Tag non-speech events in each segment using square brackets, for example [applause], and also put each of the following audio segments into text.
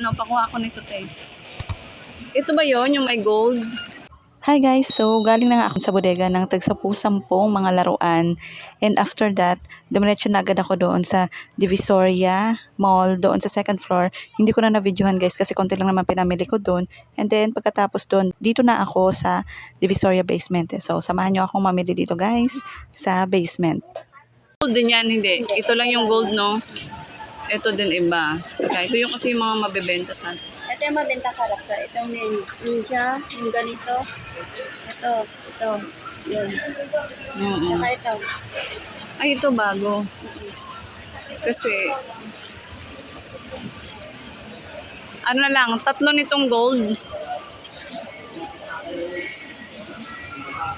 Ano, pakuha ko nito, te. Ito ba yon yung may gold? Hi guys, so galing na nga ako sa bodega ng tagsapu-sampung mga laruan and after that, dumiretso na agad ako doon sa Divisoria Mall, doon sa second floor. Hindi ko na na-videohan guys kasi konti lang naman pinamili ko doon. And then pagkatapos doon, dito na ako sa Divisoria basement. So samahan nyo akong mamili dito guys sa basement. Gold din yan, hindi. Ito lang yung gold, no? Ito din iba. Okay, ito yung kasi yung mga mabebenta sa... Ito yung mabenta character. Itong nin- ninja, yung ganito. Ito, ito. Yun. Oo. Saka ito. Ay, ito bago. Kasi... Ano na lang, tatlo nitong gold.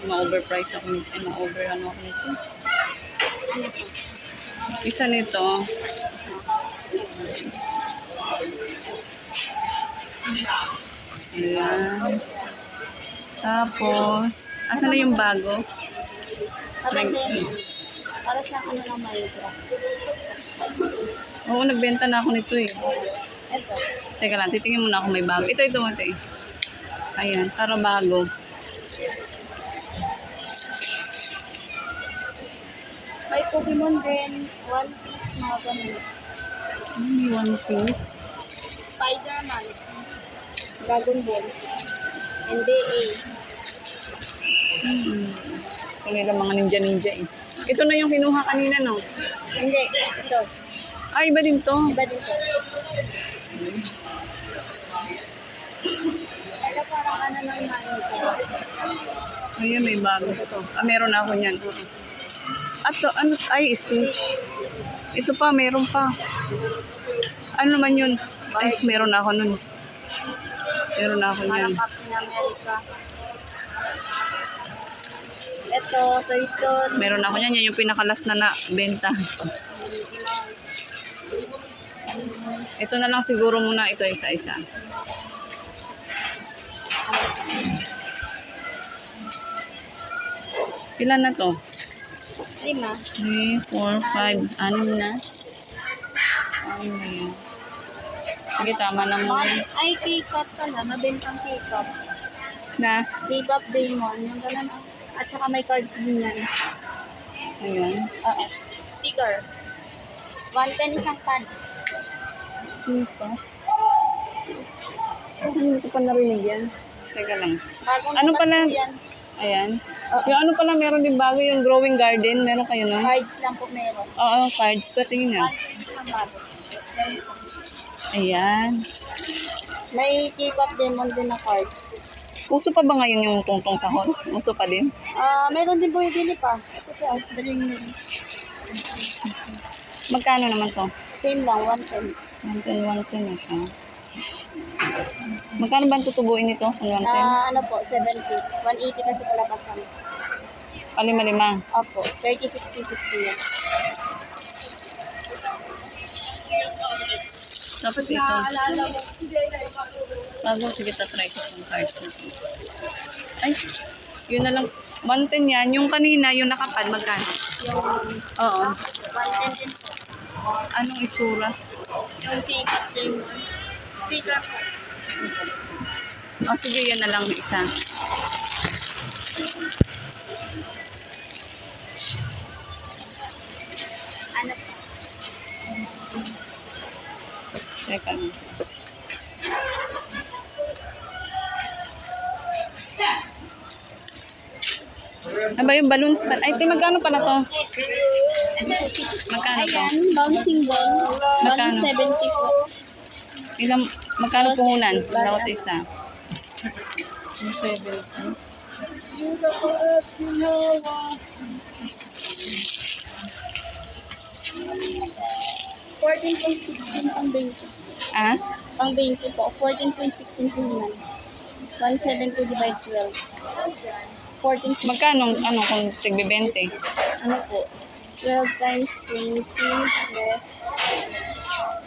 Ma-overprice ako nito. Ma-over ano ako nito. Isa nito. Ayan. Tapos, asan na yung bago? Nag-. Para sa ano ng Minecraft. Oo, nagbenta na ako nito eh. Ito. Teka lang, titingin muna ako may bago. Ito, ito, ito. Ayan, para bago. May Pokemon din. One Piece, mga ganun. May one piece. Spider-Man. Dragon Ball. NDA. Hmm. So, nila mga ninja-ninja eh. Ito na yung kinuha kanina, no? Hindi. Ito. Ay, iba din to. Iba din ito. Ito parang ano ng Minecraft. Ayan, may bago to. Ah, meron na ako niyan. At to, ano, ay, Stitch. Ito pa, meron pa. Ano naman yun? Ay, meron na ako nun. Meron na ako America. Ito, Toy Story. Meron na ako niyan. Yan yung pinakalas na na benta. Ito na lang siguro muna ito isa-isa. Ilan na to? Lima. 3, 4, 5, anim na. Anim na yan. Sige, tama na muna. Mga, ay, K-pop pala. Mabentang K-pop. Na? K-pop Demon. Yung ganun. At saka may cards din yan. Ayan. Oo. Sticker. 110 isang pan. Ano pa? Hindi ko pa narinig yan. Teka lang. Bagong Ano pala? Yan. Ayan. Yung ano pala meron din bago yung growing garden. Meron kayo no? Cards lang po meron. Oo, cards. Patingin na. 110 isang bago. Ayan. May K-pop Demon din na cards. Uso pa ba ngayon yung tungtong sahon? Uso pa din? Ah, meron din bumibili pa. Ito siya. Daling. Magkano naman to? Same lang, 110. 110, 110 na siya. Magkano ba ang tutubuin nito? Kung 110? Ah, ano po, 70. 180 kasi palapasan. Palima-lima. Opo, 36 pieces po yan. Tapos ito. Bago, sige, tatry ko itong cards na to. Ay, yun na lang. 110 yan. Yung kanina, yung nakapad, magkano? Yung Oo. 110 din po. Anong itsura? Yung K-pop Demon. Sticker po. O, sige, yan na lang isa. Teka lang. Ano ba yung balloons pa? Ay, te, magkano pala to? Magkano to? Ayan, bouncing ball. Magkano? 170 po. Ilang, magkano puhunan? Bawat isa. 170. Fourteen point sixteen pang 20. Ah? Pang 20 po. 14.16 po naman. 170 divide 12. 14 Magkano, ano, kung tigbe 20? ano po? 12 times 20 plus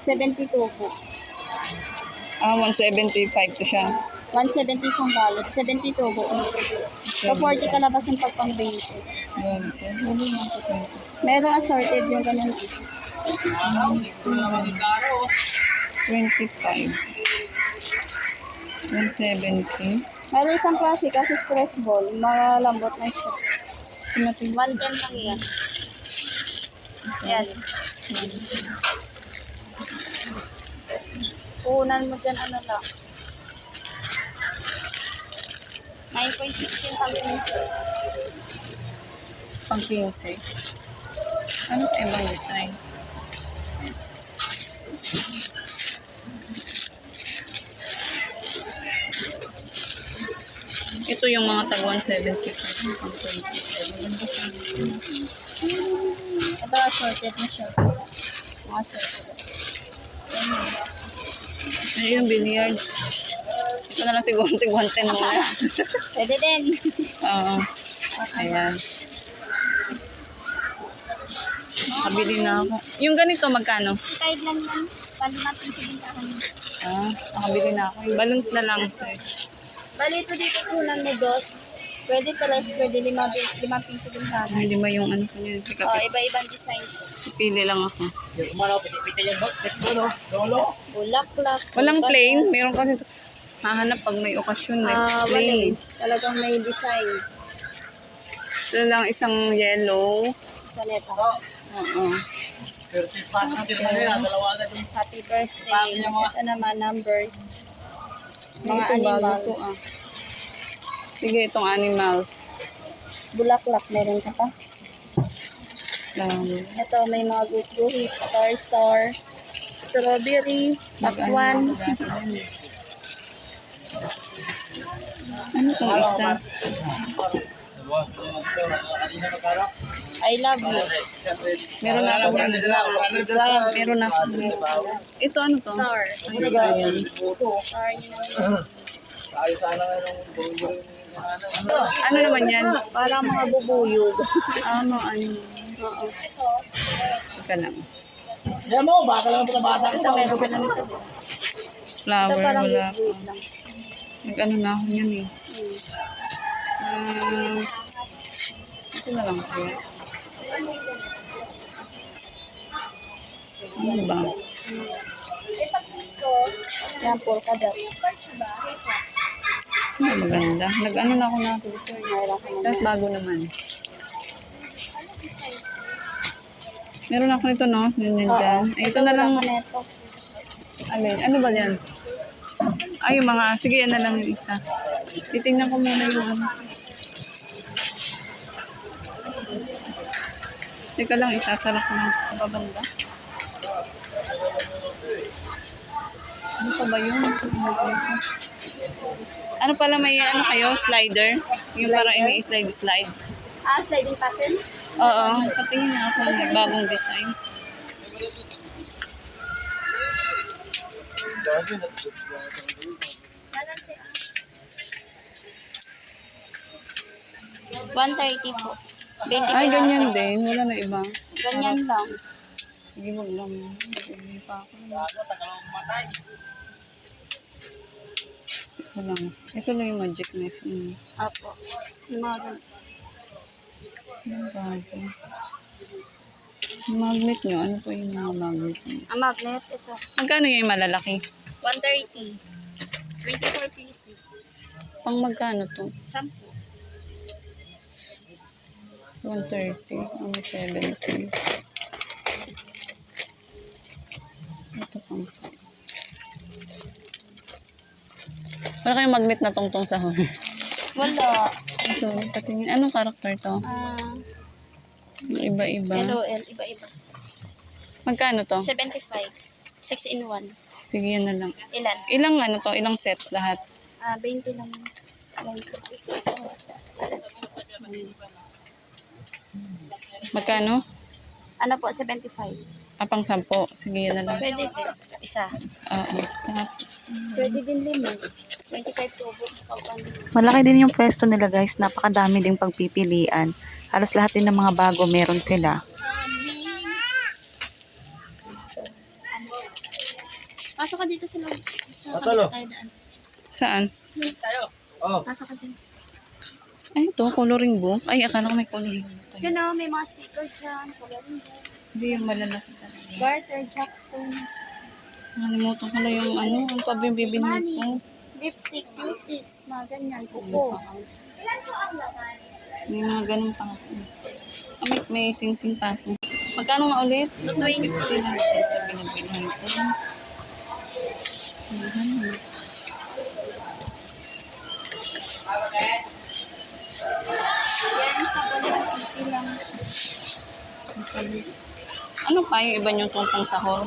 72 po. Ah, 175 to siya. 170 isang balot. 72 po. So 40 kalabas yung pag pang 20. Yun, okay. Huli na ako 20. Merong assorted yung ganun. 25. 170. Meron isang klase kasi stress ball. Malambot na siya. Tumating 110 lang yan. Yan. Puhunan mo dyan ano lang. 9.16 pang pinso. pang 15. Ano pa ibang design? Ito yung mga tag 175 pang 20. Ito assorted na siya. Mga assorted. Ay, yung billiards. Ito na lang siguro tig 110 muna. [laughs] Pwede din. Oo. Ayan. Nakabili na ako. Yung ganito, magkano? Kahit lang yan. Pwede natin sigintahan. Ah, nakabili na ako. Balloons na lang. Bali ito dito punan mo dos. Pwede pala, pwede lima, lima piso din. Ay, di ba yung ano ko yun? Teka, Oh, iba-ibang design. pili lang ako. Bulaklak. Walang plain. Meron kasi ito. Hahanap pag may okasyon. May Ah, wala plain. eh. Talagang may design. Ito lang isang yellow. Sa neta. Oo. Happy birthday. Ito naman, numbers. Mga Ito, bago animals. to, ah. Sige, itong animals. Bulaklak, meron ka pa. Flower. Ito, may mga guhit, star star, strawberry, pakwan. Ano itong isa? I love you. Meron na ako. Meron na ako. Ito ano to? Star. Ay, ayan. Star yun. Ano naman yan? Parang mga bubuyog. Ano, ano? Oo. Teka lang. Ito meron ka na nito. Flower, Ito parang wala pa. bubuyog lang. Nag-ano na ako yan eh. Ah, ito na lang po. Ano ba? Yan, polka dot. Ano maganda? Nag-ano na ako na na. Tapos bago naman. Meron ako nito, no? Yun yun dyan. Ay, ito na lang. Alin? Ano ba yan? Ay, yung mga, sige, yan na lang yung isa. Titingnan ko muna yung ano. Teka lang, isasara ko ng babanda. Ano pa ba yun? Ano pala may ano kayo? Slider? Yung parang ini-slide slide. Ah, sliding pattern? Oo, patingin na ako ng bagong design. One thirty po. 20 Ay, piraso. ganyan din. Wala na iba. Ganyan lang. Sige, wag lang. Hindi pa ako. Ito lang. Ito lang yung magic knife. Mm. Apo. Yung magnet nyo, ano po yung mga magnet nyo? Ang magnet, ito. Magkano yung malalaki? 130. 24 pieces. Pang magkano to? 10. 130. Ang may 70. Ito pang. Wala kayong magnet na tungtong sa horn. Wala. Ito, patingin. Anong karakter to? Ah, Yung Iba-iba. LOL, iba-iba. Magkano to? 75. 6 in 1. Sige, yan na lang. Ilan? Ilang ano to? Ilang set lahat? Ah, 20 lang. 20. Magkano? Ano po, 75. Ah, pang sampo. Sige, yan na lang. Pwede din. Isa. Oo. Tapos, Pwede din limon. 25 tubo. Malaki din yung pwesto nila guys. Napakadami ding pagpipilian. Halos lahat din ng mga bago meron sila. Pasok ka dito sa loob. Sa kabila tayo daan. saan? Pasok ka dyan. Ay, ito, coloring book. Ay, akala ko may coloring book. Yun o, may mga sticker dyan. Coloring book. Hindi yung malalaki talaga. Garter, Jackstone. Nakalimutan ko na yung ano, pa ba yung bibili ko? Lipstick, cuties, mga ganyan, kuko. May mga ganun pa ako. Ah, may, sing-sing pa ako. Magkano nga ulit? 220 lang siya sa binibilhan ko. Mhm. Ano pa yung iba niyong tungtong sahor?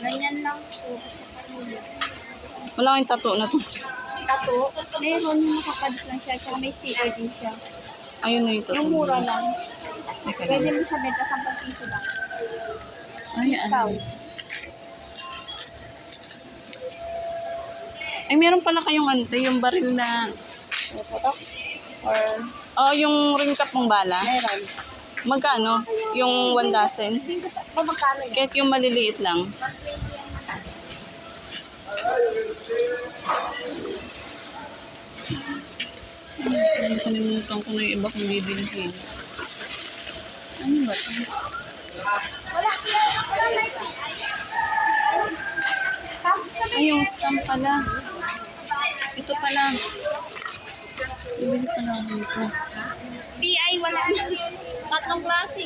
Ganyan lang po. Wala kayong tattoo na to. Tato, meron yung nakapads lang siya, tsaka may sticker din siya. Ayun na yung tattoo. Yung mura lang. Teka Pwede mo siya benta 10 piso lang. Ay, Ikaw. ano. Ay, meron pala kayong ante, yung baril na... Putok? Or Oh, yung ring cap mong bala. meron. Magkano? Yung 1 dozen? Kahit yung maliliit lang. Hmm, Kalimutan ko na yung iba kung bibilihin. Ano ba ito? Ito. Ay, yung stamp pala. Ito pala. Bibili pala ako nito. PI, wala na. Tatlong klase.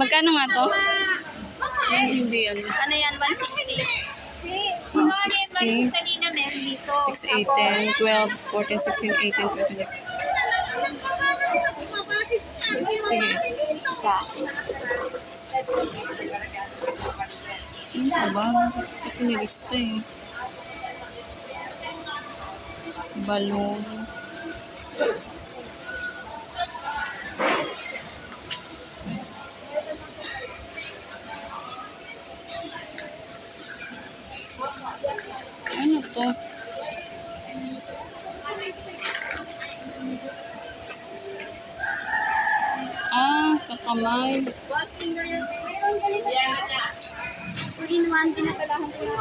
Magkano nga to? Ay, hindi ano. Ano yan? 160. 160. Kanina meron dito. 6, 8, 10, 12, 14, 16, 18, 20. Sige. Isa. Ano ba? Kasi nilista eh. Balloons. Ano to? Ah, sa kamay. Meron ganito. Two in one, pinagkalahan ko to.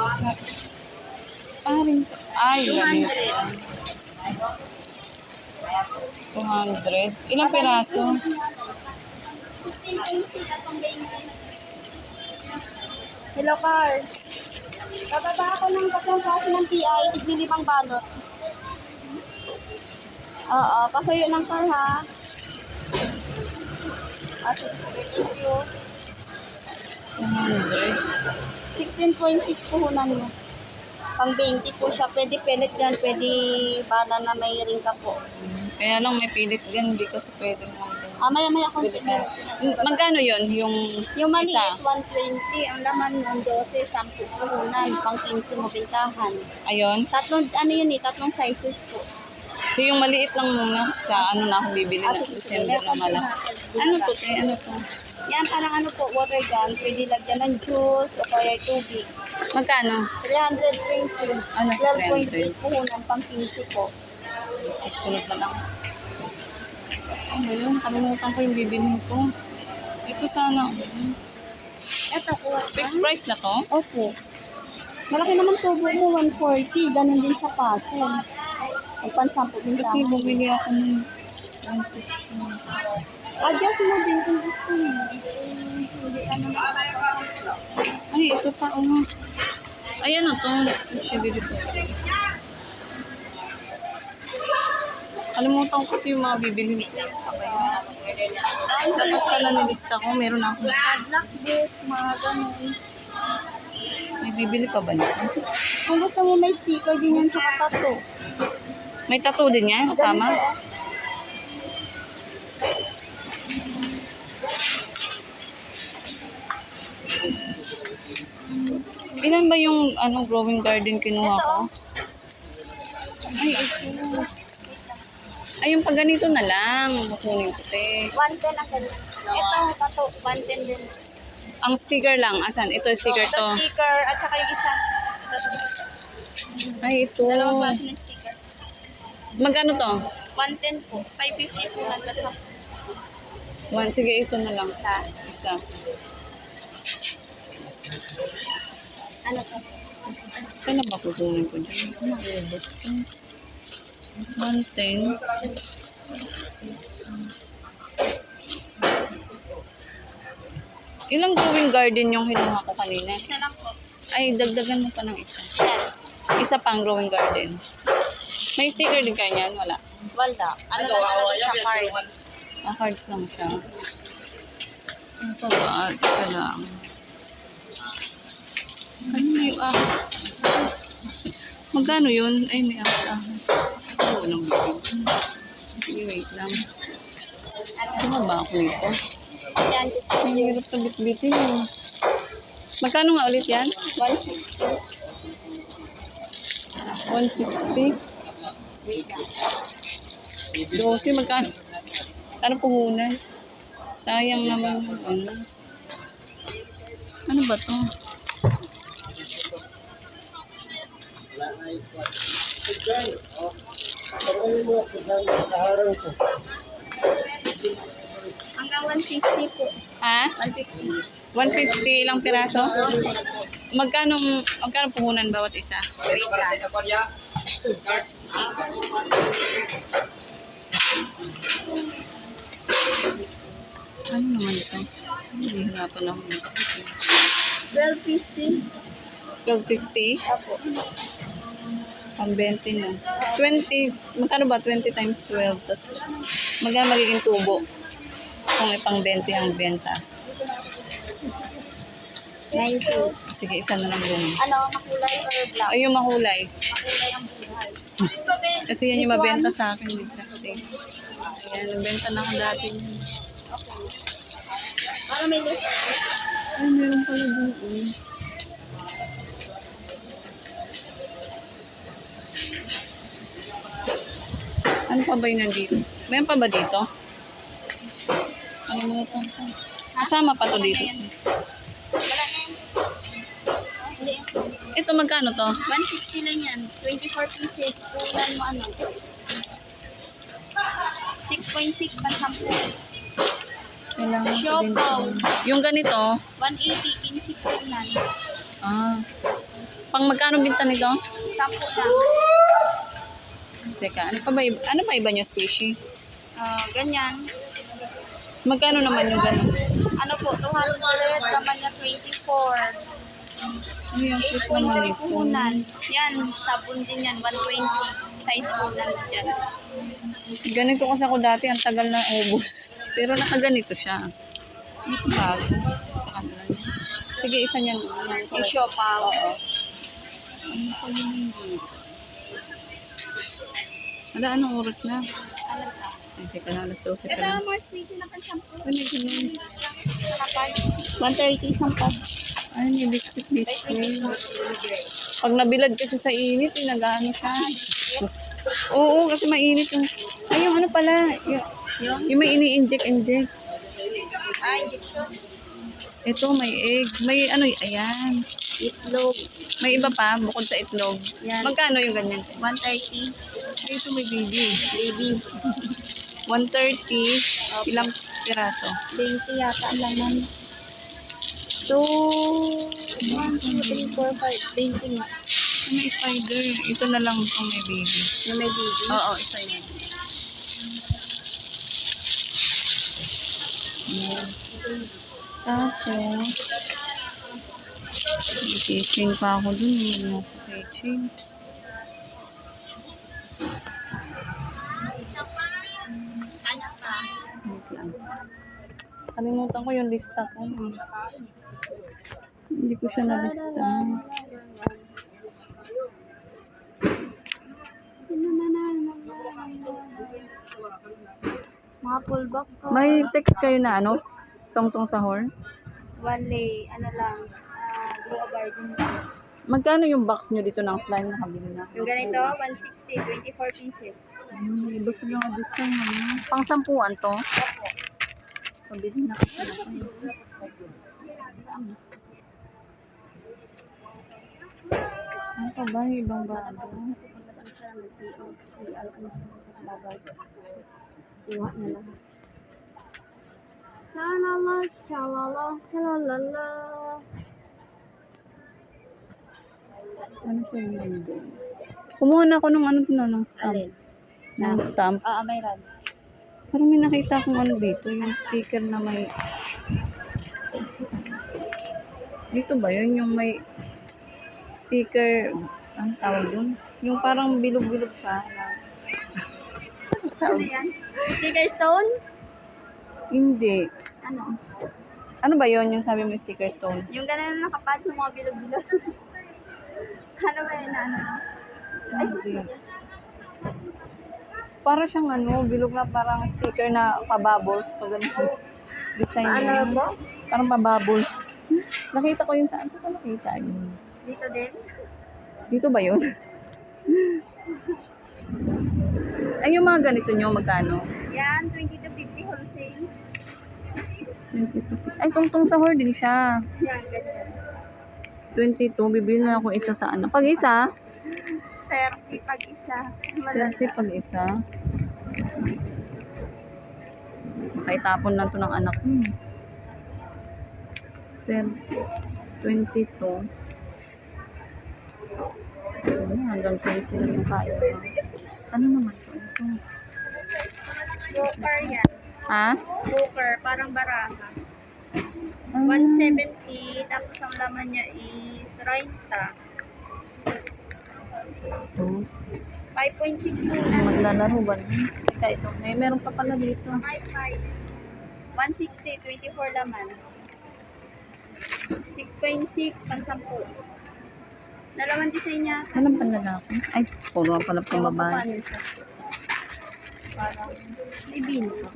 Ay, ganito. 200. 200. Ilang piraso? 16 pencil at pang 20. Hello, Car. Bababa ako ng tatlong klase ng PI, tigli limang balot. Oo, pasuyo ng car ha. Ah, thank you. 200. 16.6 puhunan mo. Pang 20 po siya. Pwede pellet yan, pwede bala na may ring ka po. Kaya lang may pilit gan, hindi kasi pwede nga ganun. Ah, maya maya kung Pwede ka. Magkano yon yung Yung maliit, isa? 120. Ang laman ng 12, 10 puhunan. Pang 15 mo bintahan. Ayun. Tatlong, ano yun eh, tatlong sizes po. So yung maliit lang muna sa ano na ako bibili Ah, na December na malaki. Ano to, te? Ano to? Yan, parang ano po, water gun. Pwede lagyan ng juice o kaya tubig. Magkano? 320. Ah, nasa 12.8 puhunan, pang 15 po. Susunod na lang. Ano yun? Nakalimutan ko yung bibilhin ko. Ito sana. Eto, kuha. Fixed price na to? Opo. Malaki naman tubo mo, 140. Ganon din sa paso. Ang pansampo din Kasi bumili ako ng Adjust mo din kung gusto mo. Hindi ka naman Ay, ito pa. Oh. Ay, ano to? Tapos bibili ko. Kalimutan ko kasi yung mga bibili ko. Dapat pala nilista ko. Meron ako. Padlock book, mga ganon. May bibili pa ba nito? Kung gusto mo may sticker din yan sa tato. May tattoo din yan kasama? Ilan ba yung ano growing garden kinuha ko? Ay, ito. Ay, yung pag ganito na lang. Kukunin ko, te. 110 ang ganito. Ito, tato, 110 din. Ang sticker lang. Asan? Ito, sticker Ito, to. sticker, at saka yung isa. Ay, ito. Dalawang klase ng sticker. Magkano to? 110 po. 550 po lang sa One. Sige, ito na lang. isa. Isa. Ano to? Saan na ba kukunin ko dyan? Ano, ubos to. 110. Ilang growing garden yung kinuha ko kanina? Isa lang po. Ay, dagdagan mo pa ng isa. Isa pang growing garden. May sticker din kayo niyan? Wala. Wala. Ano lang talaga siya card? Ah, cards lang siya. Ano pa ba? Teka lang. Ano na yung ahas? Magkano yun? Ay, may ahas ahas. Oo, walang bibig. Sige, wait lang. Ano ba ako nito? Yan. Ang hirap na bitbitin yun. Magkano nga ulit yan? 160. 160. 12, magkano? Ano puhunan? Sayang naman yung ano. Ano ba to? Hanggang 150 po. Ha? 150. 150 ilang piraso? Magkano, magkano puhunan bawat isa? Wait lang. Ano naman ito? Hihirapan ako. 1250. 1250? Apo. Pang 20 no. 20, magkano ba 20 times 12? Tapos magkano magiging tubo? Kung ipang 20 ang benta. 90. Sige, isa na lang yun. Ano, makulay or black? Ay, yung makulay. Makulay ang. Kasi yan yung mabenta sa akin. Ba? Kasi, ayan, nabenta na ako dati. Para may. Ay, meron pala doon. eh. Ano pa ba yung nandito? Meron pa ba dito? Ano mo ito? Kasama pa to dito. Wala. Ito magkano to? 160 lang yan. 24 pieces. Kunan mo ano. 6.6 pansampu. Kailangan ko din. Siopaw. Yung ganito, 180 15 kunan. ah, pang magkano binta nito? Sampu lang. Teka, ano pa ba, iba- ano pa iba niyo squishy? Ah, ganyan. Magkano naman yung ganun? Ano po, 200 naman niya 24. Ano yung cute naman 8.3 ito? puhunan. Yan, sabon din yan, 120. Size puhunan dyan. Ganito kasi ako dati, ang tagal na ubus. Pero nakaganito siya. Ito bago. Sa kanila. Sige, isa niyan. Yan, Yung siopaw. Oo. Ano pa yun hindi? Ala, anong oras na? Ano ba? Ay, teka lang, alas 12 pa Ito lang. mga spicy na pansampu. Ano yun? Sa pads. 130 isang. Ay, may biscuit-biscuit. Pag nabilad kasi sa init, eh, nag-ano siya. Oo, kasi mainit yung... Ay, yung ano pala, yung, Yung? may ini-inject-inject. Ito, may egg. May ano, ayan. Itlog. May iba pa, bukod sa itlog. Yan. Magkano yung ganyan? 130. Ay, ito may baby. Baby. 130. Ilang piraso? 20 yata ang laman. 2, 1, 2, 3, 4, 5. 20 nga. Ay, May spider. Ito na lang kung may baby. Yung may baby. Oo, isa yun. Ayan. Tapos, kitchen pa ako dun. Nasa kitchen. Kalimutan ko yung lista ko. eh. Hindi ko siya nalista. Mga. May text kayo na ano? Tungtong sahor? Wale, ano lang, ah, grow a garden lang. Magkano yung box nyo dito ng slime na kabili na? Yung ganito, 160, 24 pieces. Ay, iba sila nga design. Ano? Pang sampuan to? Pabili na kasi ako. eh. Ano pa ba? Yung ibang bago? Iwa na lang. Shalala, shalala, shalalala. Ano pa yung hindi? Kumuha na ako ng ano na, ng stamp. Alin? Ng stamp. Ah, mayroon. Parang may nakita akong ano dito, yung sticker na may... Dito ba yun? Yung may sticker, ang tawag yun? Yung parang bilog-bilog siya. Ano? Ano yan? Sticker stone? Hindi. Ano? Ano ba yon yung sabi mo sticker stone? Yung gano'n na nakapad yung mga bilog-bilog. [laughs] ano ba yun ano? Ay. Para siyang ano, bilog na parang sticker na pabubbles. Pag ganun. Design Paano niya. po? Parang pabubbles. Nakita ko yun saan ko nakita yun. Dito din? Dito ba yun? Ay, yung mga ganito nyo, magkano? Yan, 20 to 50 wholesale. 22. Ay, tungtong sa hoarding siya. Yan, ganyan. 22, bibili na ako isa sa ano. Pag isa, 30 pag isa. 30 pag isa. Makaitapon lang to ng anak ko. eh. 30, 22. Ano, hanggang 20 lang yung kaya. Ano naman to? Ito. Booker yan. Ha? Booker, parang baraha. Ah, 170, tapos ang laman niya is 30. ito. 5.6 po na. maglalaro ba? Teka, ito. May meron pa pala dito. 5.5. 160, 24 laman. 6.6, pansampu. Dalawang design niya. Anong panlalaki? Ay, puro nga pala pang babae. Parang, may bino pa.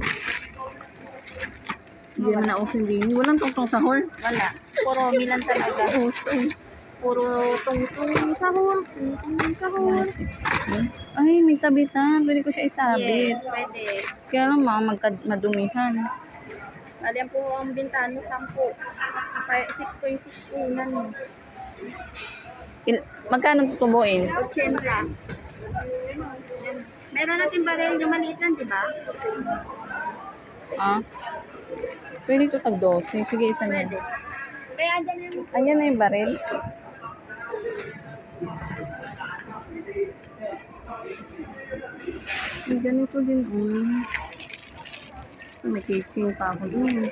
Hindi naman na uso yung bini. Walang tungtong sa hall. Wala. Puro milan talaga. [laughs] Uso. Puro tungtong sahol. Tungtong sahol. 160. Ay, may sabitan. Pwede ko siya isabit. Yes, pwede. Kaya lang mga magka- madumihan. Alam po ang bintano, 10. 6.6 po na no. Il- magkano tutubuin? 80. Meron natin baril yung maliit lang, di ba? Ah? Pwede ito tag 12. Sige, isa na. Pwede. Kaya dyan yung Ayan na yung baril. May ganito din. Mm. May kitchen pa ako dun.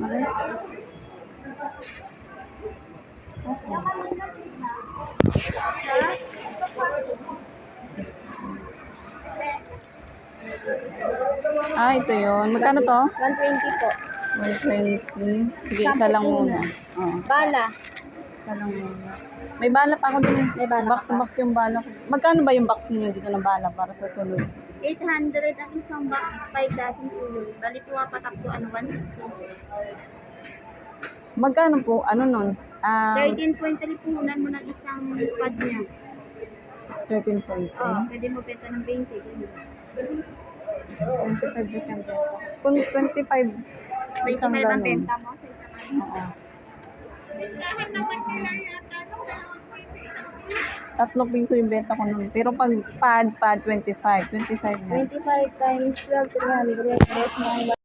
Aray. Ah, ito yun. Magkano to? 120 po. 120. Sige, isa lang muna. Oo. Bala. Isa lang muna. May bala pa ako eh. May bala box, box yung bala ko. Magkano ba yung box niyo dito ng bala para sa sunod? 800 ang isang box, 5 dozen po yun. Bali po patak po, ano, 160. Magkano po? Ano nun? Um, 13.3 puhunan mo ng isang pad niya. 13.3. Oo, pwede mo benta ng 20. ganun. 25 December. Kung 25 isang 25 ang ganun. benta mo sa isang ano. Oo. Tatlong piso yung benta ko nun. Pero pag pad, pad, 25. 25 na. 25 times 12, 300. Yes, mga